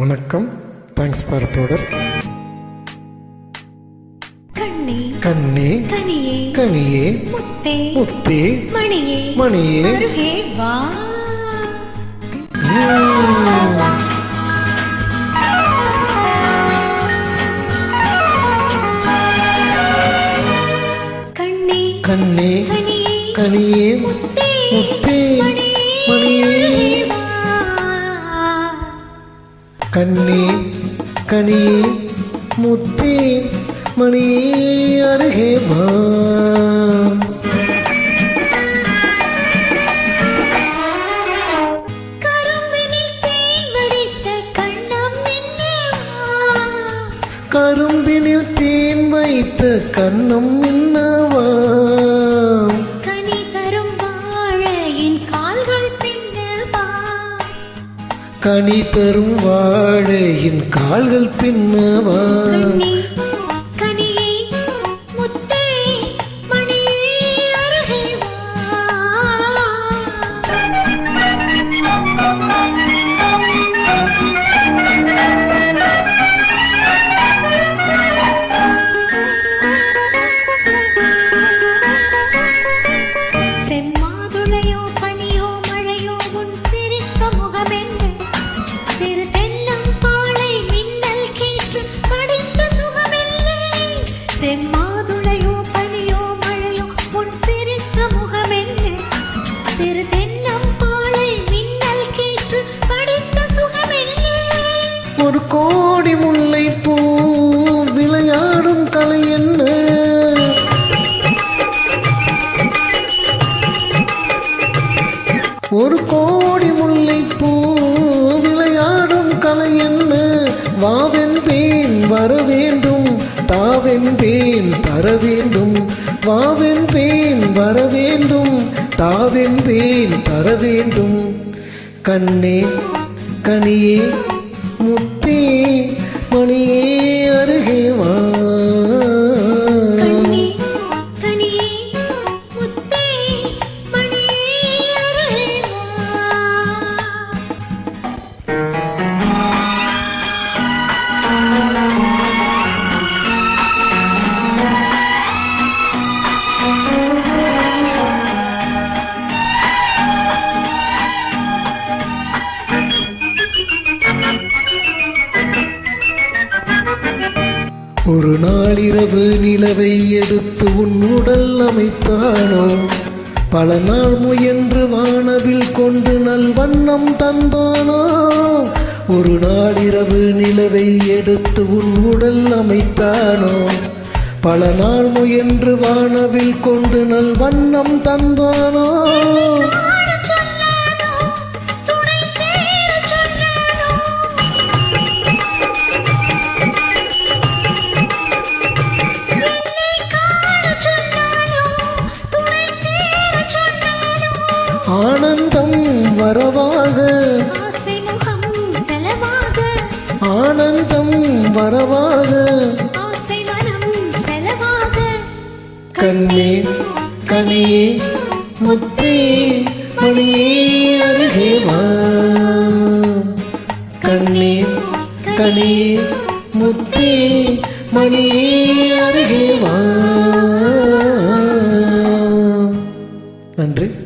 வணக்கம். Thanks for uploader கண்ணே கனியே முத்தே முத்தே மணியே மணியே. அருகே வா. கண்ணே கனியே முத்தே முத்தே மணியே. கண்ணே கனியே முத்தே மணியே அருகே வா. கரும்பினில் தேன் வைத்த கண்ணம் என்னவா கனி தரும் வாழையின் கால்கள் பின்னவா செம்மாதுளையோ பனியோ மழையோ உன் சிரித்த முகமென்று சிறு தென்னம்பாளை மின்னல் கேற்று படித்த சுகமில்லை ஒரு கோடி முல்லை பூ விளையாடும் கலை என்ன? ஒரு கோடி முல்லை பூ தாவென்பேன் தர வேண்டும் வாவென்பேன் வர வேண்டும் தாவென்பேன் தர வேண்டும் கண்ணே கனியே முத்து ஒரு நாளிரவு நிலவை எடுத்து உன் உடல் அமைத்தானோ? பல நாள் முயன்று வானவில் கொண்டு நல் வண்ணம் தந்தானோ? ஒரு நாளிரவு நிலவை எடுத்து உன் உடல் அமைத்தானோ? பல நாள் முயன்று வானவில் கொண்டு நல் வண்ணம் தந்தானோ? ஆனந்தம் வரவாக. ஆனந்தம் வரவாக. கண்ணே கனியே முத்தே மணியே அருகே வா கண்ணே கனியே முத்தே மணியே அருகே நன்றி.